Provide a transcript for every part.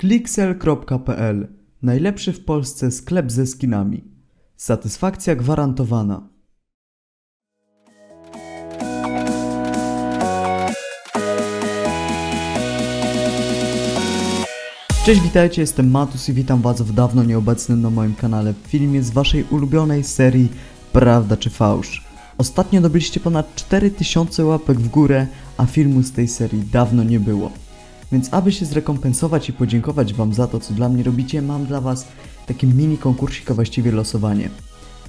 Clixel.pl Najlepszy w Polsce sklep ze skinami. Satysfakcja gwarantowana. Cześć, witajcie, jestem Matus i witam was w dawno nieobecnym na moim kanale filmie z waszej ulubionej serii Prawda czy Fałsz. Ostatnio dobyliście ponad 4000 łapek w górę, a filmu z tej serii dawno nie było. Więc aby się zrekompensować i podziękować wam za to, co dla mnie robicie, mam dla was taki mini konkursik, a właściwie losowanie.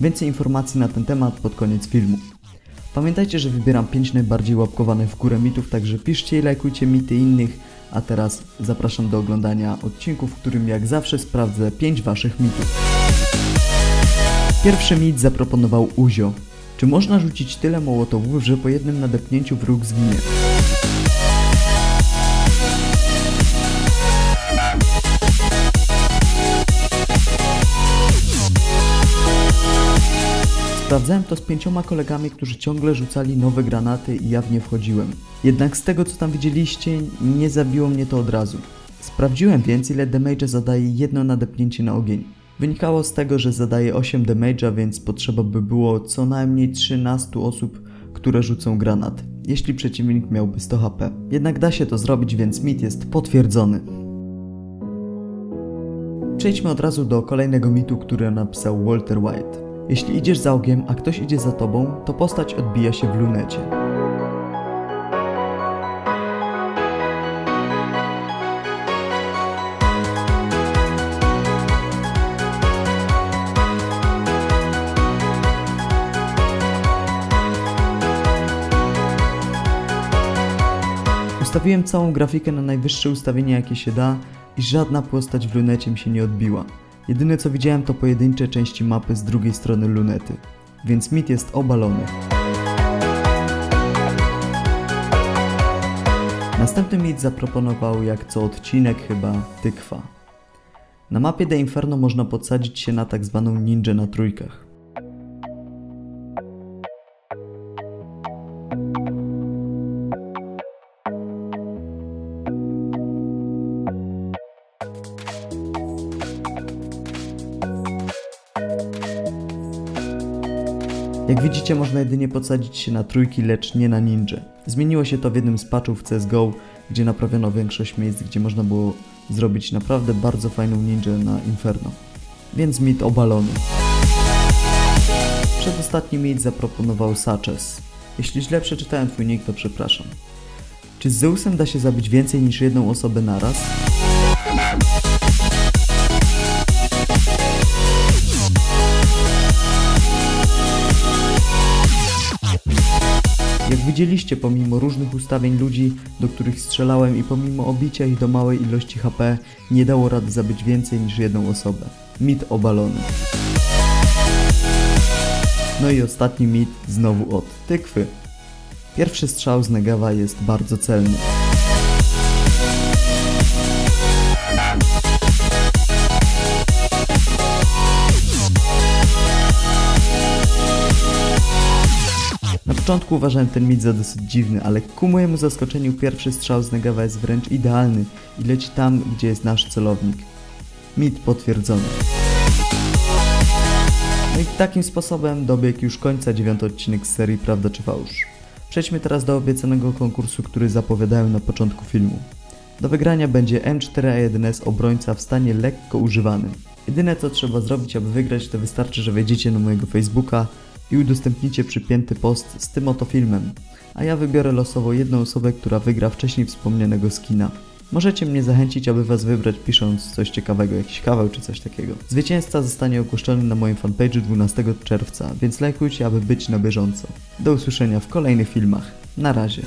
Więcej informacji na ten temat pod koniec filmu. Pamiętajcie, że wybieram 5 najbardziej łapkowanych w górę mitów, także piszcie i lajkujcie mity innych, a teraz zapraszam do oglądania odcinku, w którym jak zawsze sprawdzę 5 waszych mitów. Pierwszy mit zaproponował Uzio. Czy można rzucić tyle mołotowów, że po jednym nadepnięciu wróg zginie? Sprawdzałem to z pięcioma kolegami, którzy ciągle rzucali nowe granaty i ja w nie wchodziłem. Jednak z tego co tam widzieliście, nie zabiło mnie to od razu. Sprawdziłem więc ile damage zadaje jedno nadepnięcie na ogień. Wynikało z tego, że zadaje 8 damage'a, więc potrzeba by było co najmniej 13 osób, które rzucą granat, jeśli przeciwnik miałby 100 HP. Jednak da się to zrobić, więc mit jest potwierdzony. Przejdźmy od razu do kolejnego mitu, który napisał Walter White. Jeśli idziesz za ogiem, a ktoś idzie za tobą, to postać odbija się w lunecie. Ustawiłem całą grafikę na najwyższe ustawienie jakie się da i żadna postać w lunecie mi się nie odbiła. Jedyne co widziałem to pojedyncze części mapy z drugiej strony lunety, więc mit jest obalony. Następny mit zaproponował jak co odcinek chyba tykwa. Na mapie The Inferno można podsadzić się na tak zwaną ninja na trójkach. Jak widzicie można jedynie podsadzić się na trójki, lecz nie na ninja. Zmieniło się to w jednym z patchów CSGO, gdzie naprawiono większość miejsc, gdzie można było zrobić naprawdę bardzo fajną ninja na Inferno. Więc mit obalony. Przedostatni mit zaproponował Saches. Jeśli źle przeczytałem twój nick, to przepraszam. Czy z Zeusem da się zabić więcej niż jedną osobę naraz? Widzieliście, pomimo różnych ustawień ludzi, do których strzelałem i pomimo obicia ich do małej ilości HP, nie dało rady zabić więcej niż jedną osobę. Mit obalony. No i ostatni mit znowu od tykwy. Pierwszy strzał z Negawa jest bardzo celny. Początku uważałem ten mit za dosyć dziwny, ale ku mojemu zaskoczeniu pierwszy strzał z Negawa jest wręcz idealny i leci tam, gdzie jest nasz celownik. Mit potwierdzony. No i takim sposobem dobiegł już końca dziewiąty odcinek z serii Prawda czy Fałsz. Przejdźmy teraz do obiecanego konkursu, który zapowiadałem na początku filmu. Do wygrania będzie M4A1S obrońca w stanie lekko używanym. Jedyne co trzeba zrobić, aby wygrać, to wystarczy, że wejdziecie na mojego Facebooka i udostępnicie przypięty post z tym oto filmem, a ja wybiorę losowo jedną osobę, która wygra wcześniej wspomnianego skina. Możecie mnie zachęcić, aby was wybrać pisząc coś ciekawego, jakiś kawał czy coś takiego. Zwycięzca zostanie ogłoszony na moim fanpage'u 12 czerwca, więc lajkujcie, aby być na bieżąco. Do usłyszenia w kolejnych filmach. Na razie.